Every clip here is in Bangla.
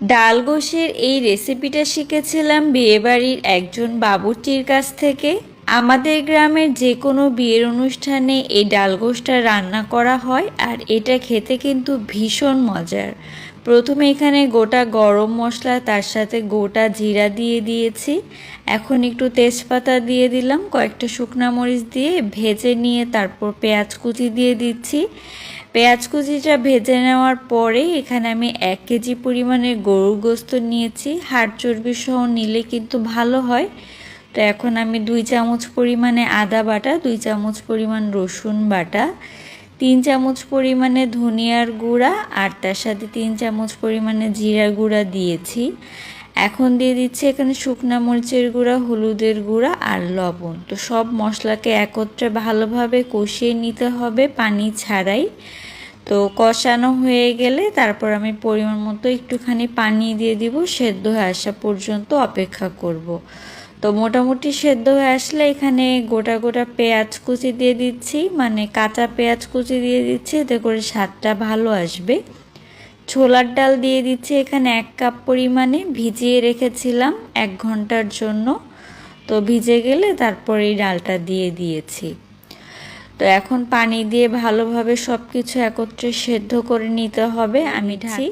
ডাল গোশের এই রেসিপিটা শিখেছিলাম বিয়েবাড়ির একজন বাবুটির কাছ থেকে। আমাদের গ্রামের যে কোনো বিয়ের অনুষ্ঠানে এই ডাল গোশটা রান্না করা হয় আর এটা খেতে কিন্তু ভীষণ মজার। প্রথমে এখানে গোটা গরম মশলা, তার সাথে গোটা জিরা দিয়ে দিয়েছি। এখন একটু তেজপাতা দিয়ে দিলাম, কয়েকটা শুকনা মরিচ দিয়ে ভেজে নিয়ে তারপর পেঁয়াজ কুচি দিয়ে দিচ্ছি। পেঁয়াজ কুচিটা ভেজে নেওয়ার পরে এখানে আমি এক কেজি পরিমাণের গরুর গোস্ত নিয়েছি। হাড় চর্বি সহ নিলে কিন্তু ভালো হয়। তো এখন আমি দুই চামচ পরিমাণে আদা বাটা, দুই চামচ পরিমাণ রসুন বাটা। তিন চামচ পরিমাণে ধনিয়ার গুঁড়া আর তার সাথে তিন চামচ পরিমাণে জিরা গুঁড়া দিয়েছি। এখন দিয়ে দিচ্ছি এখানে শুকনা মরিচের গুঁড়া, হলুদের গুঁড়া আর লবণ। তো সব মশলাকে একত্রে ভালোভাবে কষিয়ে নিতে হবে পানি ছাড়াই। তো কষানো হয়ে গেলে তারপর আমি পরিমাণ মতো একটুখানি পানি দিয়ে দিব। সেদ্ধ হয়ে আসা পর্যন্ত অপেক্ষা করব। তো মোটামুটি সেদ্ধ হয়ে আসলে এখানে গোটা গোটা পেঁয়াজ কুচি দিয়ে দিচ্ছি মানে কাঁচা পেঁয়াজ কুচি দিয়ে দিচ্ছি, এতে করে স্বাদটা ভালো আসবে। ছোলার ডাল দিয়ে দিচ্ছি এখানে এক কাপ পরিমাণে, ভিজিয়ে রেখেছিলাম এক ঘণ্টার জন্য। তো ভিজে গেলে তারপর এই ডালটা দিয়ে দিয়েছি। তো এখন পানি দিয়ে ভালোভাবে সব কিছু একত্রে সেদ্ধ করে নিতে হবে। আমি ঢাকি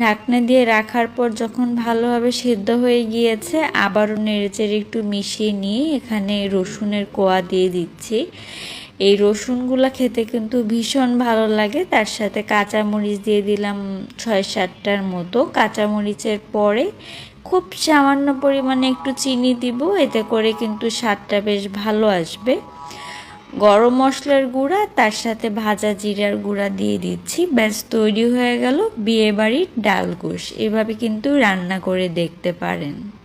ঢাকনা দিয়ে রাখার পর যখন ভালোভাবে সেদ্ধ হয়ে গিয়েছে, আবারও নেড়েচেড়ে একটু মিশিয়ে নিয়ে এখানে রসুনের কোয়া দিয়ে দিচ্ছি। এই রসুনগুলো খেতে কিন্তু ভীষণ ভালো লাগে। তার সাথে কাঁচামরিচ দিয়ে দিলাম ছয় সাতটার মতো। কাঁচামরিচের পরে খুব সামান্য পরিমাণে একটু চিনি দিব, এতে করে কিন্তু স্বাদটা বেশ ভালো আসবে। গরম মশলার গুঁড়া, তার সাথে ভাজা জিরার গুঁড়া দিয়ে দিচ্ছি। ব্যাস, তৈরি হয়ে গেল বিয়েবাড়ির ডাল এভাবে কিন্তু রান্না করে দেখতে পারেন।